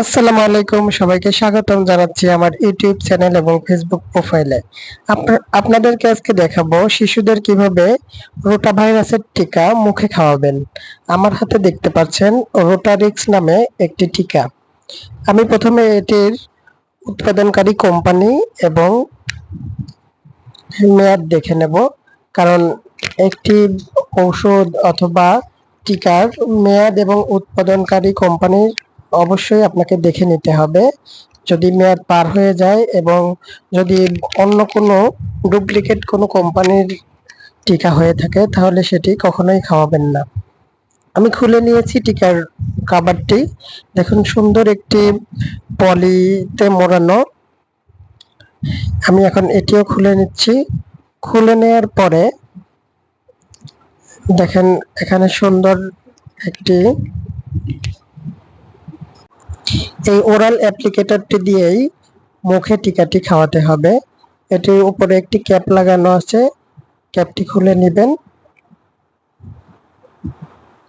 আসসালামু আলাইকুম, সবাইকে স্বাগতম জানাচ্ছি আমার ইউটিউব চ্যানেল এবং ফেসবুক প্রোফাইলে। আপনাদেরকে আজকে দেখাবো শিশুদের কীভাবে রোটা ভাইরাসের টিকা মুখে খাওয়াবেন। আমার হাতে দেখতে পাচ্ছেন রোটারিক্স নামে একটি টিকা। আমি প্রথমে এটির উৎপাদনকারী কোম্পানি এবং মেয়াদ দেখে নেব, কারণ একটি ঔষধ অথবা টিকার মেয়াদ এবং উৎপাদনকারী কোম্পানির অবশ্যই আপনাকে দেখে নিতে হবে। যদি মেয়াদ পার হয়ে যায় এবং যদি অন্য কোনো ডুপ্লিকেট কোনো কোম্পানির টিকা হয়ে থাকে, তাহলে সেটি কখনোই খাওয়াবেন না। আমি খুলে নিয়েছি টিকার কাবারটি। দেখুন, সুন্দর একটি পলিতে মোড়ানো। আমি এখন এটিও খুলে নিচ্ছি। খুলে নেওয়ার পরে দেখেন, এখানে সুন্দর একটি এই ওরাল অ্যাপ্লিকেটরটি দিয়েই মুখে টিকাটি খাওয়াতে হবে। এটির উপরে একটি ক্যাপ লাগানো আছে। ক্যাপটি খুলে নেবেন।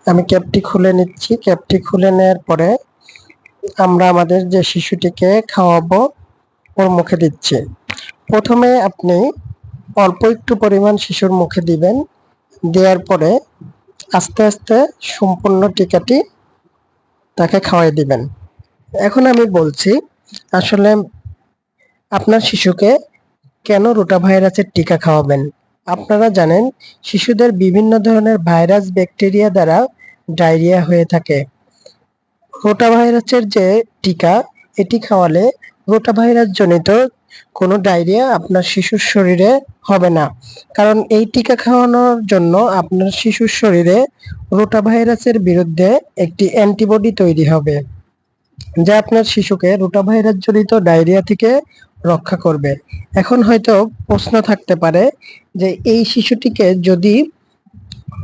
আমি ক্যাপটি খুলে নিচ্ছি। ক্যাপটি খুলে নেওয়ার পরে আমরা আমাদের যে শিশুটিকে খাওয়াবো, ওর মুখে দিচ্ছি। প্রথমে আপনি অল্প একটু পরিমাণ শিশুর মুখে দিবেন। দেওয়ার পরে আস্তে আস্তে সম্পূর্ণ টিকাটি তাকে খাওয়াই দিবেন। এখন আমি বলছি, আসলে আপনার শিশুকে কেন রোটা ভাইরাসের টিকা খাওয়াবেন? আপনারা জানেন, শিশুদের বিভিন্ন ধরনের ভাইরাস ব্যাকটেরিয়া দ্বারা ডায়রিয়া হয়ে থাকে। রোটা ভাইরাসের যে টিকা, এটি খাওয়ালে রোটা ভাইরাস জনিত কোনো ডায়রিয়া আপনার শিশুর শরীরে হবে না। কারণ এই টিকা খাওয়ানোর জন্য আপনার শিশুর শরীরে রোটা ভাইরাসের বিরুদ্ধে একটি অ্যান্টিবডি তৈরি হবে। যা আপনার শিশুকে রোটা ভাইরাস জনিত ডায়রিয়া থেকে রক্ষা করবে। এখন হয়তো প্রশ্ন থাকতে পারে যে এই শিশুটিকে যদি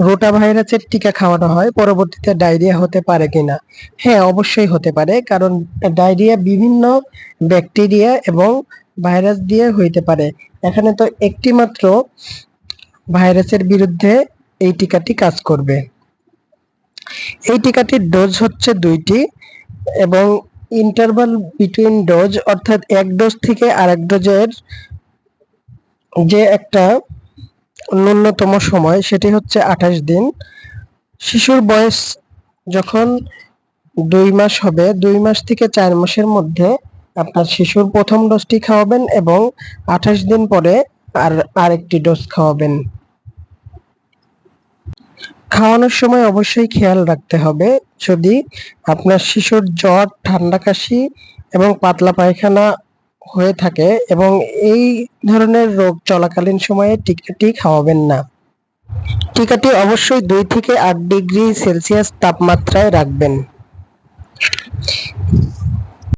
রোটা ভাইরাসের টিকা খাওয়ানো হয়, পরবর্তীতে ডায়রিয়া হতে পারে কিনা? হ্যাঁ অবশ্যই হতে পারে, কারণ ডায়রিয়া বিভিন্ন ব্যাকটেরিয়া এবং ভাইরাস দিয়ে হইতে পারে। এখানে তো একটি মাত্র ভাইরাসের বিরুদ্ধে এই টিকাটি কাজ করবে। এই টিকাটির ডোজ হচ্ছে দুইটি। এবং ইন্টারভাল বিটুইন ডোজ অর্থাৎ এক ডোজ থেকে আরেক ডোজের যে একটা ন্যূনতম সময়, সেটি হচ্ছে আঠাশ দিন। শিশুর বয়স যখন দুই মাস হবে, দুই মাস থেকে চার মাসের মধ্যে আপনার শিশুর প্রথম ডোজটি খাওয়াবেন এবং আঠাশ দিন পরে আর আরেকটি ডোজ খাওয়াবেন। খাওয়ানোর সময় অবশ্যই খেয়াল রাখতে হবে। যদি আপনার শিশুর জ্বর, ঠান্ডা কাশি এবং পাতলা পায়খানা হয়ে থাকে এবং এই ধরনের রোগ চলাকালীন সময়ে টিকাটি খাওয়াবেন না। টিকাটি অবশ্যই দুই থেকে আট ডিগ্রি সেলসিয়াস তাপমাত্রায় রাখবেন।